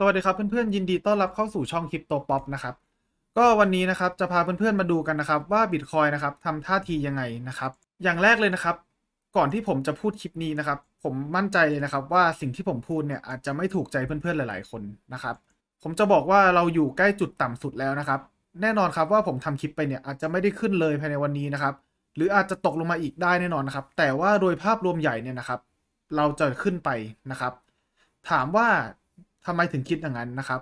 สวัสดีครับเพื่อนๆยินดีต้อนรับเข้าสู่ช่องคริปโตป๊อปนะครับก็วันนี้นะครับจะพาเพื่อนๆมาดูกันนะครับว่าบิตคอยนะครับทำท่าทียังไงนะครับ อย่างแรกเลยนะครับ ก่อนที่ผมจะพูดคลิปนี้นะครับ ผมมั่นใจเลยนะครับ ว่าสิ่งที่ผมพูดเนี่ยอาจจะไม่ถูกใจเพื่อนๆหลาย ๆ คนนะครับ ผมจะบอกว่าเราอยู่ใกล้จุดต่ำสุดแล้วนะครับ แน่นอนครับว่าผมทำคลิปไปเนี่ยอาจจะไม่ได้ขึ้นเลยภายในวันนี้นะครับ หรืออาจจะตกลงมาอีกได้แน่นอนนะครับ แต่ว่าโดยภาพรวมใหญ่เนี่ยนะครับ เราจะขึ้นไปนะครับ ถามว่า ทำไมถึงคิดอย่างนั้นนะครับ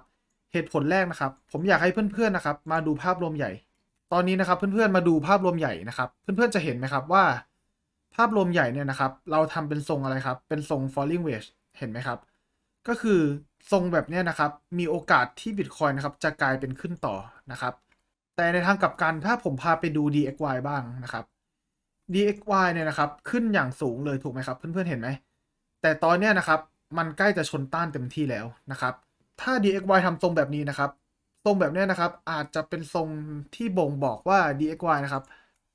เหตุผลแรกนะครับ ผมอยากให้เพื่อนๆนะครับ มาดูภาพรวมใหญ่ ตอนนี้นะครับเพื่อนๆมาดูภาพรวมใหญ่นะครับ เพื่อนๆจะเห็นไหมครับว่า ภาพรวมใหญ่เนี่ยนะครับ เราทำเป็นทรงอะไรครับ เป็นทรง falling wedge เห็นไหมครับ ก็คือทรงแบบนี้นะครับ มีโอกาสที่ Bitcoin นะครับจะกลายเป็นขึ้นต่อนะครับ แต่ในทางกลับกันถ้าผมพาไปดู DXY บ้างนะครับ DXY เนี่ยนะครับ ขึ้นอย่างสูงเลยถูกไหมครับ เพื่อนๆเห็นไหมแต่ตอนเนี้ยนะครับ มันใกล้จะชนต้านเต็มที่แล้วนะครับ ถ้า DXY ทำทรงแบบนี้นะครับ ทรงแบบนี้นะครับ อาจจะเป็นทรงที่บ่งบอกว่า DXY นะครับ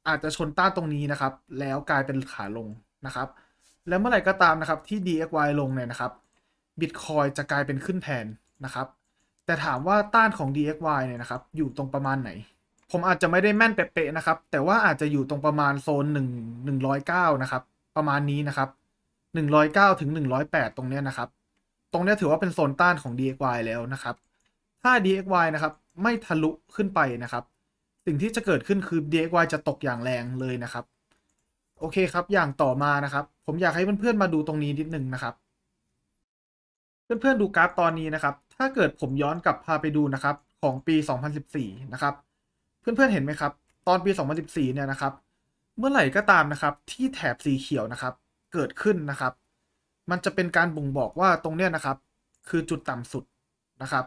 อาจจะชนต้านตรงนี้นะครับ แล้วกลายเป็นขาลงนะครับ แล้วเมื่อไหร่ก็ตามนะครับที่ DXY ลงเนี่ยนะครับ Bitcoin จะกลายเป็นขึ้นแทนนะครับ แต่ถามว่าต้านของ DXY เนี่ยนะครับ อยู่ตรงประมาณไหน ผมอาจจะไม่ได้แม่นเป๊ะๆนะครับ แต่ว่าอาจจะอยู่ตรงประมาณโซน1 109 นะครับ ประมาณนี้นะครับ 109ถึง108 ตรงเนี้ยนะครับ ตรงเนี้ยถือว่าเป็นโซนต้านของ DXY แล้วนะครับ ถ้า DXY นะครับไม่ทะลุขึ้นไปนะครับ สิ่งที่จะเกิดขึ้นคือ DXY จะตกอย่างแรงเลยนะครับ โอเคครับ อย่างต่อมานะครับ ผมอยากให้เพื่อนๆมาดูตรงนี้นิดนึงนะครับ เพื่อนๆดูกราฟตอนนี้นะครับ ถ้าเกิดผมย้อนกลับพาไปดูนะครับของปี 2014 นะครับ เพื่อนๆเห็นไหมครับ ตอนปี 2014 เนี่ยนะครับ เมื่อไหร่ก็ตามนะครับ ที่แถบสีเขียวนะครับ เกิดขึ้นนะครับ มันจะเป็นการบ่งบอกว่าตรงเนี้ยนะครับ คือจุดต่ำสุดนะครับ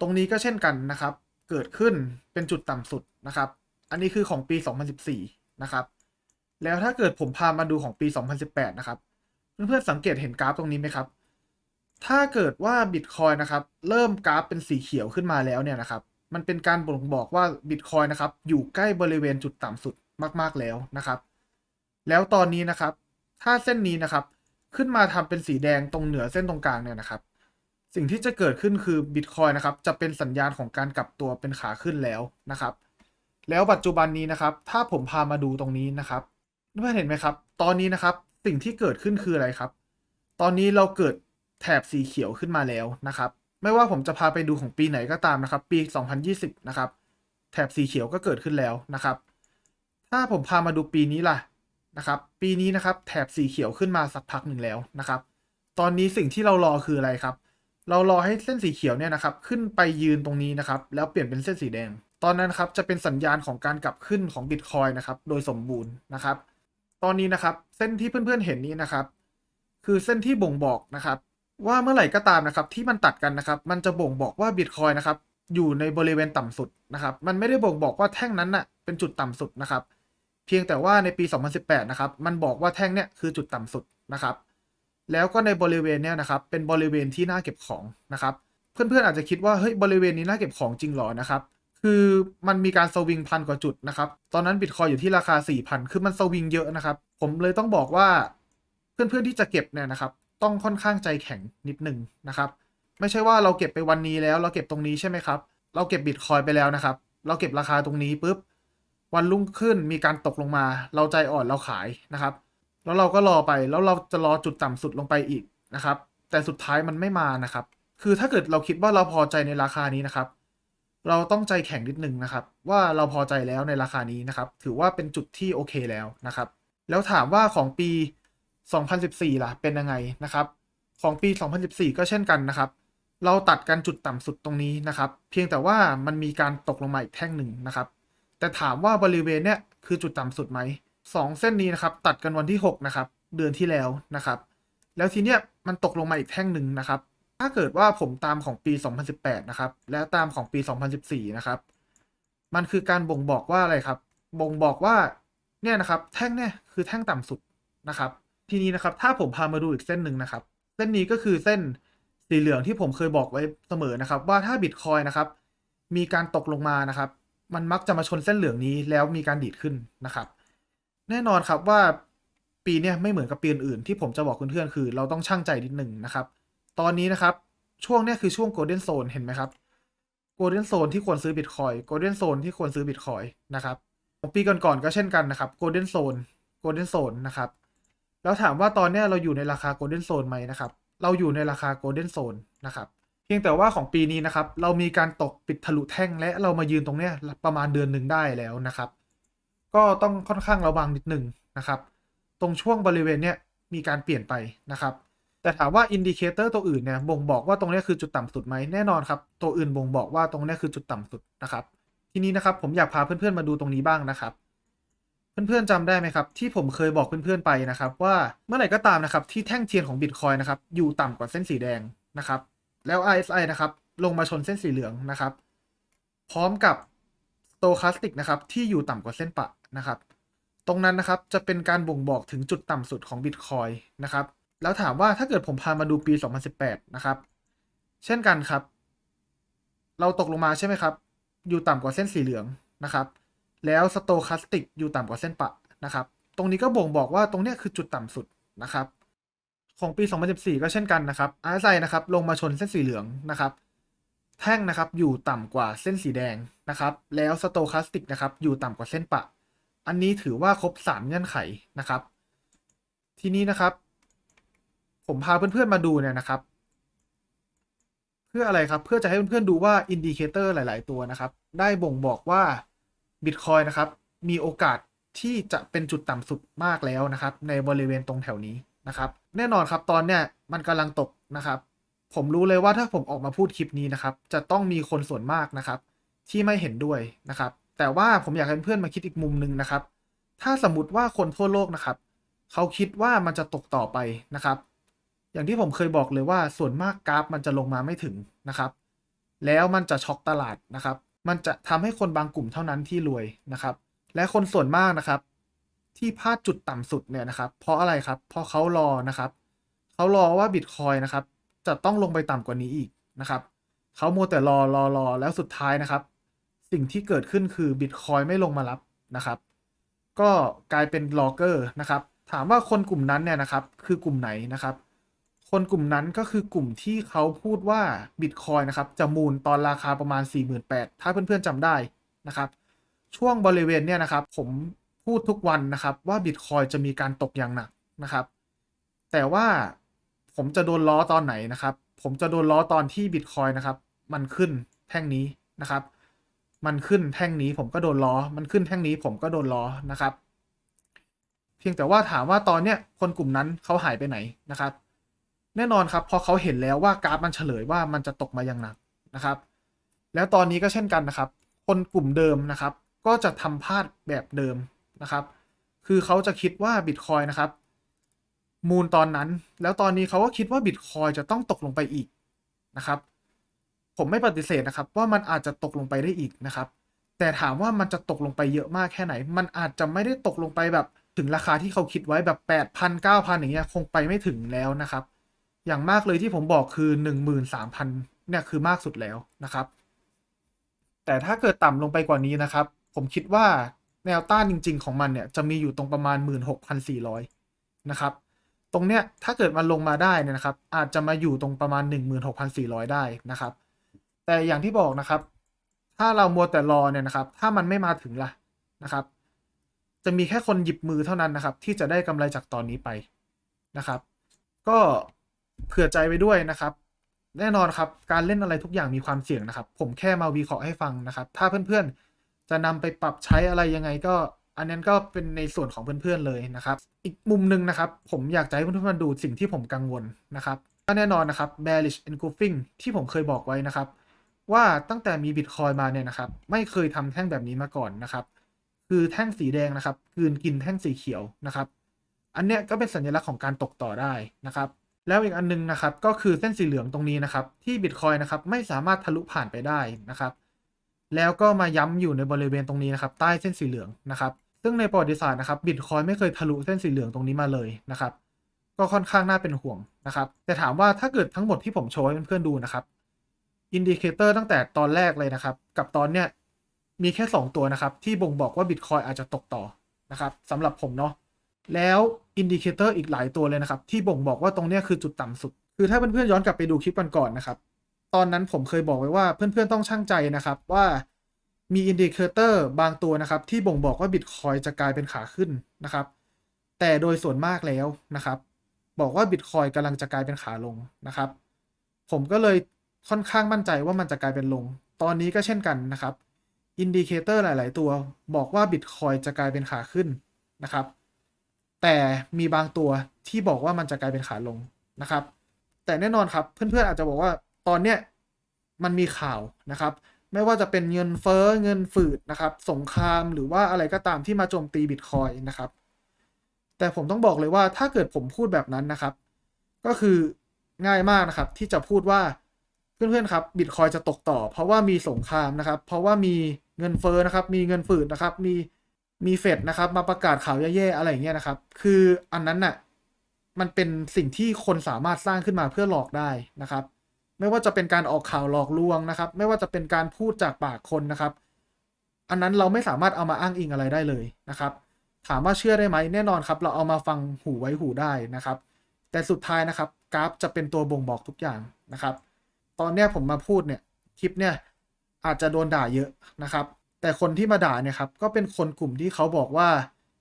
ตรงนี้ก็เช่นกันนะครับ เกิดขึ้นเป็นจุดต่ำสุดนะครับ อันนี้คือของปี 2014 นะครับ แล้วถ้าเกิดผมพามาดูของปี 2018 นะครับ เพื่อนๆสังเกตเห็นกราฟตรงนี้ไหมครับ ถ้าเกิดว่า Bitcoin นะครับ เริ่มกราฟเป็นสีเขียวขึ้นมาแล้วเนี่ยนะครับ มันเป็นการบ่งบอกว่า Bitcoin นะครับ อยู่ใกล้บริเวณจุดต่ำสุดมาก ๆแล้วนะครับ แล้วตอนนี้นะครับ ถ้าเส้นนี้นะครับ ขึ้นมาทำเป็นสีแดงตรงเหนือเส้นตรงกลางเนี่ยนะครับ สิ่งที่จะเกิดขึ้นคือ Bitcoin นะครับ จะเป็นสัญญาณของการกลับตัวเป็นขาขึ้นแล้วนะครับ แล้วปัจจุบันนี้นะครับ ถ้าผมพามาดูตรงนี้นะครับเพื่อนเห็นไหมครับ ตอนนี้นะครับ สิ่งที่เกิดขึ้นคืออะไรครับ ตอนนี้เราเกิดแถบสีเขียวขึ้นมาแล้วนะครับ ไม่ว่าผมจะพาไปดูของปีไหนก็ตามนะครับ ปี 2020 นะครับ แถบสีเขียวก็เกิดขึ้นแล้วนะครับ ถ้าผมพามาดูปีนี้ล่ะ นะครับปีนี้นะครับแถบสีเขียวขึ้นมาสักพักหนึ่งแล้วนะครับ ตอนนี้สิ่งที่เรารอคืออะไรครับ เรารอให้เส้นสีเขียวเนี่ยนะครับขึ้นไปยืนตรงนี้นะครับแล้วเปลี่ยนเป็นเส้นสีแดง ตอนนั้นครับจะเป็นสัญญาณของการกลับขึ้นของ Bitcoin นะครับโดยสมบูรณ์นะครับ ตอนนี้นะครับเส้นที่เพื่อนๆเห็นนี้นะครับ คือเส้นที่บ่งบอกนะครับว่าเมื่อไหร่ก็ตามนะครับที่มันตัดกันนะครับ มันจะบ่งบอกว่า Bitcoin นะครับอยู่ในบริเวณต่ำสุดนะครับ มันไม่ได้บ่งบอกว่าแท่งนั้นน่ะเป็นจุดต่ำสุดนะครับ เพียงแต่ว่าในปี 2018 นะครับ มันบอกว่าแท่งเนี่ยคือจุดต่ำสุดนะครับ แล้วก็ในบริเวณเนี่ยนะครับ เป็นบริเวณที่น่าเก็บของนะครับ เพื่อนๆอาจจะคิดว่าเฮ้ยบริเวณนี้น่าเก็บของจริงหรอนะครับ คือมันมีการสวิงพันกว่าจุดนะครับ ตอนนั้นบิตคอยอยู่ที่ราคา 4,000 คือมันสวิงเยอะนะครับ ผมเลยต้องบอกว่าเพื่อนๆที่จะเก็บเนี่ยนะครับ ต้องค่อนข้างใจแข็งนิดนึงนะครับ ไม่ใช่ว่าเราเก็บไปวันนี้แล้ว เราเก็บตรงนี้ใช่ไหมครับ เราเก็บบิตคอยไปแล้วนะครับ เราเก็บราคาตรงนี้ปุ๊บ วันรุ่งขึ้นมีการตกลงมา เราใจอ่อนเราขายนะครับ แล้วเราก็รอไปแล้วเราจะรอจุดต่ำสุดลงไปอีกนะครับ แต่สุดท้ายมันไม่มานะครับ คือถ้าเกิดเราคิดว่าเราพอใจในราคานี้นะครับ เราต้องใจแข็งนิดนึงนะครับ ว่าเราพอใจแล้วในราคานี้นะครับ ถือว่าเป็นจุดที่โอเคแล้วนะครับ แล้วถามว่าของปี 2014 ล่ะ เป็นยังไงนะครับ ของปี 2014 ก็เช่นกันนะครับเราตัดกันจุดต่ำสุดตรงนี้นะครับ เพียงแต่ว่ามันมีการตกลงมาอีกแท่งหนึ่งนะครับ แต่ถามว่าบริเวณเนี้ยคือจุดต่ำสุดไหมสองเส้นนี้นะครับ ตัดกันวันที่ 6 นะครับ เดือนที่แล้วนะครับ แล้วทีเนี้ยมันตกลงมาอีกแท่งหนึ่งนะครับ ถ้าเกิดว่าผมตามของปี 2018 นะครับ แล้วตามของปี 2014 นะครับ มันคือการบ่งบอกว่าอะไรครับ บ่งบอกว่าเนี่ยนะครับ แท่งเนี่ยคือแท่งต่ำสุดนะครับ ทีนี้นะครับ ถ้าผมพามาดูอีกเส้นหนึ่งนะครับ เส้นนี้ก็คือเส้นสีเหลืองที่ผมเคยบอกไว้เสมอนะครับ ว่าถ้าบิตคอยนะครับ มีการตกลงมานะครับ มันมักจะมาชนเส้นเหลืองนี้แล้วมีการดีดขึ้นนะครับ แน่นอนครับว่าปีนี้ไม่เหมือนกับปีอื่นๆที่ผมจะบอกเพื่อนๆคือ เราต้องช่างใจนิดหนึ่งนะครับ ตอนนี้นะครับช่วงนี้คือช่วง golden zone เห็นไหมครับ golden zone ที่ควรซื้อบิตคอย golden zone ที่ควรซื้อบิตคอยนะครับปีก่อนๆก็เช่นกันนะครับ golden zone golden zone นะครับแล้วถามว่าตอนนี้เราอยู่ในราคา golden zone ไหมนะครับ เราอยู่ในราคา golden zone นะครับ เพียงแต่ว่าของปีนี้นะครับ เรามีการตกปิดทะลุแท่งและเรามายืนตรงเนี้ยประมาณเดือนหนึ่งได้แล้วนะครับ ก็ต้องค่อนข้างระวังนิดหนึ่งนะครับ ตรงช่วงบริเวณเนี้ยมีการเปลี่ยนไปนะครับ แต่ถามว่าอินดิเคเตอร์ตัวอื่นเนี่ยบ่งบอกว่าตรงเนี้ยคือจุดต่ำสุดไหมแน่นอนครับ ตัวอื่นบ่งบอกว่าตรงเนี้ยคือจุดต่ำสุดนะครับ ทีนี้นะครับผมอยากพาเพื่อนๆมาดูตรงนี้บ้างนะครับเพื่อนๆจำได้ไหมครับ ที่ผมเคยบอกเพื่อนๆไปนะครับ ว่าเมื่อไหร่ก็ตามนะครับที่แท่งเทียนของบิตคอยนะครับอยู่ต่ำกว่าเส้นสีแดงนะครับ แล้ว RSI นะครับ ลงมาชนเส้นสีเหลืองนะครับ พร้อมกับโ o ค a สติกนะครับ ที่อยู่ต่ำกว่าเส้นปะนะครับ ตรงนั้นนะครับจะเป็นการบ่งบอกถึงจุดต่ำสุดของบิตคอยนะครับ แล้วถามว่าถ้าเกิดผมพามาดูปี 2018 นะครับ เช่นกันครับ เราตกลงมาใช่ไหมครับ อยู่ต่ำกว่าเส้นสีเหลืองนะครับ แล้วสโตคาสติกอยู่ต่ำกว่าเส้นปะนะครับ ตรงนี้ก็บ่งบอกว่าตรงนี้คือจุดต่ำสุดนะครับ ของปี 2014 ก็เช่นกันนะครับ RSI นะครับลงมาชนเส้นสีเหลืองนะครับ แท่งนะครับอยู่ต่ำกว่าเส้นสีแดงนะครับ แล้วสโตคาสติกนะครับอยู่ต่ำกว่าเส้นปะ อันนี้ถือว่าครบ 3 เงื่อนไขนะครับ ทีนี้นะครับ ผมพาเพื่อนๆมาดูเนี่ยนะครับ เพื่ออะไรครับ เพื่อจะให้เพื่อนๆดูว่าอินดิเคเตอร์หลาย ๆ ตัวนะครับ ได้บ่งบอกว่า Bitcoin นะครับ มีโอกาสที่จะเป็นจุดต่ำสุดมากแล้วนะครับ ในบริเวณตรงแถวนี้ นะครับ แน่นอนครับตอนเนี้ยมันกำลังตกนะครับ ผมรู้เลยว่าถ้าผมออกมาพูดคลิปนี้นะครับ จะต้องมีคนส่วนมากนะครับ ที่ไม่เห็นด้วยนะครับ แต่ว่าผมอยากให้เพื่อนมาคิดอีกมุมหนึ่งนะครับ ถ้าสมมติว่าคนทั่วโลกนะครับเขาคิดว่ามันจะตกต่อไปนะครับ อย่างที่ผมเคยบอกเลยว่าส่วนมากกราฟมันจะลงมาไม่ถึงนะครับ แล้วมันจะช็อกตลาดนะครับ มันจะทำให้คนบางกลุ่มเท่านั้นที่รวยนะครับ และคนส่วนมากนะครับ ที่พลาดจุดต่ำสุดเนี่ยนะครับ เพราะอะไรครับ เพราะเขารอนะครับเขารอว่าบิตคอยนะครับ จะต้องลงไปต่ำกว่านี้อีกนะครับเขาโมวแต่รอรอรอแล้วสุดท้ายนะครับ สิ่งที่เกิดขึ้นคือบิตคอยไม่ลงมารับนะครับ ก็กลายเป็นลอเกอร์นะครับ ถามว่าคนกลุ่มนั้นเนี่ยนะครับ คือกลุ่มไหนนะครับ คนกลุ่มนั้นก็คือกลุ่มที่เขาพูดว่าบิตคอยนะครับ จะมูลตอนราคาประมาณ 48,000ถ้าเพื่อนๆจำได้นะครับ ช่วงบริเวณเนี่ยนะครับ ผม พูดทุกวันนะครับว่าบิตคอยจะมีการตกอย่างหนักนะครับ แต่ว่าผมจะโดนล้อตอนไหนนะครับ ผมจะโดนล้อตอนที่บิตคอยนะครับ มันขึ้นแท่งนี้นะครับ มันขึ้นแท่งนี้ผมก็โดนล้อ มันขึ้นแท่งนี้ผมก็โดนล้อนะครับ เพียงแต่ว่าถามว่าตอนเนี้ยคนกลุ่มนั้นเขาหายไปไหนนะครับ แน่นอนครับพอเขาเห็นแล้วว่ากราฟมันเฉลยว่ามันจะตกมาอย่างหนักนะครับ แล้วตอนนี้ก็เช่นกันนะครับ คนกลุ่มเดิมนะครับ ก็จะทำพลาดแบบเดิม นะครับ คือเขาจะคิดว่าบิตคอยนะครับ มูลตอนนั้น แล้วตอนนี้เขาก็คิดว่าบิตคอยจะต้องตกลงไปอีกนะครับ ผมไม่ปฏิเสธนะครับ ว่ามันอาจจะตกลงไปได้อีกนะครับ แต่ถามว่ามันจะตกลงไปเยอะมากแค่ไหน มันอาจจะไม่ได้ตกลงไปแบบถึงราคาที่เขาคิดไว้แบบแปดพันเก้าพันอย่างเงี้ยคงไปไม่ถึงแล้วนะครับ อย่างมากเลยที่ผมบอกคือหนึ่งหมื่นสามพันเนี่ยคือมากสุดแล้วนะครับ แต่ถ้าเกิดต่ำลงไปกว่านี้นะครับ ผมคิดว่า แนวต้านจริง ๆ ของมันเนี่ยจะมีอยู่ตรงประมาณ 16,400 นะครับ ตรงเนี้ยถ้าเกิดมันลงมาได้เนี่ยนะครับ อาจจะมาอยู่ตรงประมาณ 16,400 ได้นะครับ แต่อย่างที่บอกนะครับ ถ้าเรามัวแต่รอเนี่ยนะครับ ถ้ามันไม่มาถึงล่ะนะครับ จะมีแค่คนหยิบมือเท่านั้นนะครับ ที่จะได้กำไรจากตอนนี้ไปนะครับ ก็เผื่อใจไว้ด้วยนะครับแน่นอนครับ การเล่นอะไรทุกอย่างมีความเสี่ยงนะครับ ผมแค่มาวิเคราะห์ให้ฟังนะครับ ถ้าเพื่อนๆ จะนำไปปรับใช้อะไรยังไงก็ อันนั้นก็เป็นในส่วนของเพื่อนๆเลยนะครับ อีกมุมหนึ่งนะครับ ผมอยากจะให้เพื่อนๆมาดูสิ่งที่ผมกังวลนะครับก็แน่นอนนะครับ bearish engulfing ที่ผมเคยบอกไว้นะครับ ว่าตั้งแต่มีบิตคอยมาเนี่ยนะครับ ไม่เคยทำแท่งแบบนี้มาก่อนนะครับ คือแท่งสีแดงนะครับกืนกินแท่งสีเขียวนะครับ อันเนี้ยก็เป็นสัญลักษณ์ของการตกต่อได้นะครับแล้วอีกอันนึงนะครับก็คือเส้นสีเหลืองตรงนี้นะครับ ที่บิตคอยนะครับไม่สามารถทะลุผ่านไปได้นะครับ แล้วก็มาย้ำอยู่ในบริเวณตรงนี้นะครับใต้เส้นสีเหลืองนะครับ ซึ่งในประวัติศาสตร์นะครับบิตคอยไม่เคยทะลุเส้นสีเหลืองตรงนี้มาเลยนะครับ ก็ค่อนข้างน่าเป็นห่วงนะครับแต่ถามว่าถ้าเกิดทั้งหมดที่ผมโชว์ให้เพื่อนๆดูนะครับอินดิเคเตอร์ตั้งแต่ตอนแรกเลยนะครับ กับตอนเนี้ยมีแค่ 2 ตัวนะครับ ที่บ่งบอกว่าบิตคอยอาจจะตกต่อนะครับสำหรับผมเนาะแล้วอินดิเคเตอร์อีกหลายตัวเลยนะครับ ที่บ่งบอกว่าตรงเนี้ยคือจุดต่ำสุด คือถ้าเพื่อนๆย้อนกลับไปดูคลิปก่อนๆนะครับ ตอนนั้นผมเคยบอกไว้ว่าเพื่อนๆต้องช่างใจนะครับว่ามีอินดิเคเตอร์บางตัวนะครับ ที่บ่งบอกว่าบิตคอยจะกลายเป็นขาขึ้นนะครับ แต่โดยส่วนมากแล้วนะครับ บอกว่าบิตคอยกำลังจะกลายเป็นขาลงนะครับ ผมก็เลยค่อนข้างมั่นใจว่ามันจะกลายเป็นลง ตอนนี้ก็เช่นกันนะครับอินดิเคเตอร์หลาย ๆ ตัวบอกว่าบิตคอยจะกลายเป็นขาขึ้นนะครับ แต่มีบางตัวที่บอกว่ามันจะกลายเป็นขาลงนะครับ แต่แน่นอนครับเพื่อนๆอาจจะบอกว่า ตอนเนี้ยมันมีข่าวนะครับ ไม่ว่าจะเป็นเงินเฟ้อเงินฝืดนะครับ สงครามหรือว่าอะไรก็ตามที่มาโจมตีบิตคอยนะครับ แต่ผมต้องบอกเลยว่าถ้าเกิดผมพูดแบบนั้นนะครับ ก็คือง่ายมากนะครับ ที่จะพูดว่าเพื่อนๆครับบิตคอยจะตกต่อ เพราะว่ามีสงครามนะครับ เพราะว่ามีเงินเฟ้อนะครับ มีเงินฝืดนะครับ มีมีเฟดนะครับ มาประกาศข่าวแย่ๆอะไรอย่างเงี้ยนะครับ คืออันนั้นน่ะมันเป็นสิ่งที่คนสามารถสร้างขึ้นมาเพื่อหลอกได้นะครับ ไม่ว่าจะเป็นการออกข่าวหลอกลวงนะครับ ไม่ว่าจะเป็นการพูดจากปากคนนะครับ อันนั้นเราไม่สามารถเอามาอ้างอิงอะไรได้เลยนะครับ ถามว่าเชื่อได้ไหมแน่นอนครับ เราเอามาฟังหูไว้หูได้นะครับ แต่สุดท้ายนะครับกราฟจะเป็นตัวบ่งบอกทุกอย่างนะครับ ตอนเนี้ยผมมาพูดเนี่ยคลิปเนี่ยอาจจะโดนด่าเยอะนะครับ แต่คนที่มาด่าเนี่ยครับก็เป็นคนกลุ่มที่เขาบอกว่า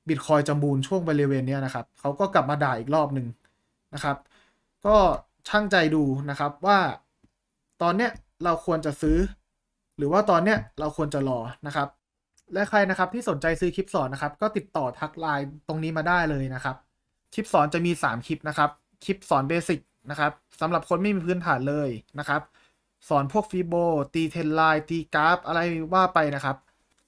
บิตคอยจะบูนช่วงบริเวณเนี้ยนะครับเขาก็กลับมาด่าอีกรอบหนึ่งนะครับ ก็ช่างใจดูนะครับว่า ตอนเนี้ยเราควรจะซื้อ หรือว่าตอนเนี้ยเราควรจะรอนะครับ และใครนะครับที่สนใจซื้อคลิปสอนนะครับ ก็ติดต่อทักไลน์ตรงนี้มาได้เลยนะครับ คลิปสอนจะมี 3 คลิปนะครับ คลิปสอนเบสิกนะครับสำหรับคนไม่มีพื้นฐานเลยนะครับ สอนพวกฟีโบตีเทนไลน์ตีกราฟ อะไรว่าไปนะครับ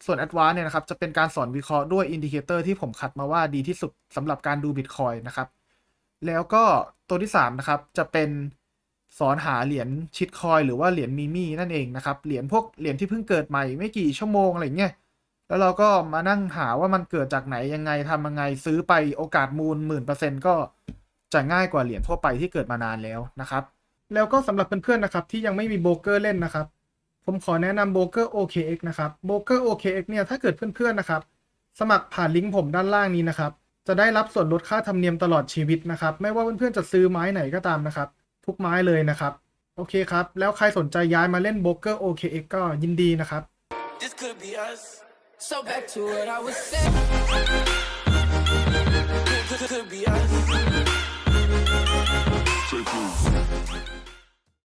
ส่วนแอดวานเนี่ยนะครับจะเป็นการสอนวิเคราะห์ด้วยอินดิเคเตอร์ที่ผมคัดมาว่าดีที่สุดสำหรับการดูบิตคอยนะครับ แล้วก็ตัวที่ 3 นะครับ จะเป็น สอนหาเหรียญชิดคอยหรือว่าเหรียญมีมี่นั่นเองนะครับเหรียญพวกเหรียญที่เพิ่งเกิดใหม่ไม่กี่ชั่วโมงอะไรเงี้ยแล้วเราก็มานั่งหาว่ามันเกิดจากไหนยังไงทำยังไงซื้อไปโอกาสมูลหมื่นเปอร์เซ็นต์ก็จะง่ายกว่าเหรียญทั่วไปที่เกิดมานานแล้วนะครับ แล้วก็สำหรับเพื่อนๆนะครับ ที่ยังไม่มีโบรกเกอร์เล่นนะครับ ผมขอแนะนำโบรกเกอร์ OKX นะครับโบรกเกอร์ OKX เนี่ยถ้าเกิดเพื่อนๆนะครับ สมัครผ่านลิงก์ผมด้านล่างนี้นะครับ จะได้รับส่วนลดค่าธรรมเนียมตลอดชีวิตนะครับ ไม่ว่าเพื่อนๆจะซื้อไม้ไหนก็ตามนะครับ ทุกไม้เลยนะครับ โอเคครับ แล้วใครสนใจย้ายมาเล่นโบรกเกอร์ OKX ก็ยินดีนะครับ This could be us. So back to what I was saying. Could, could, could be us. Say food.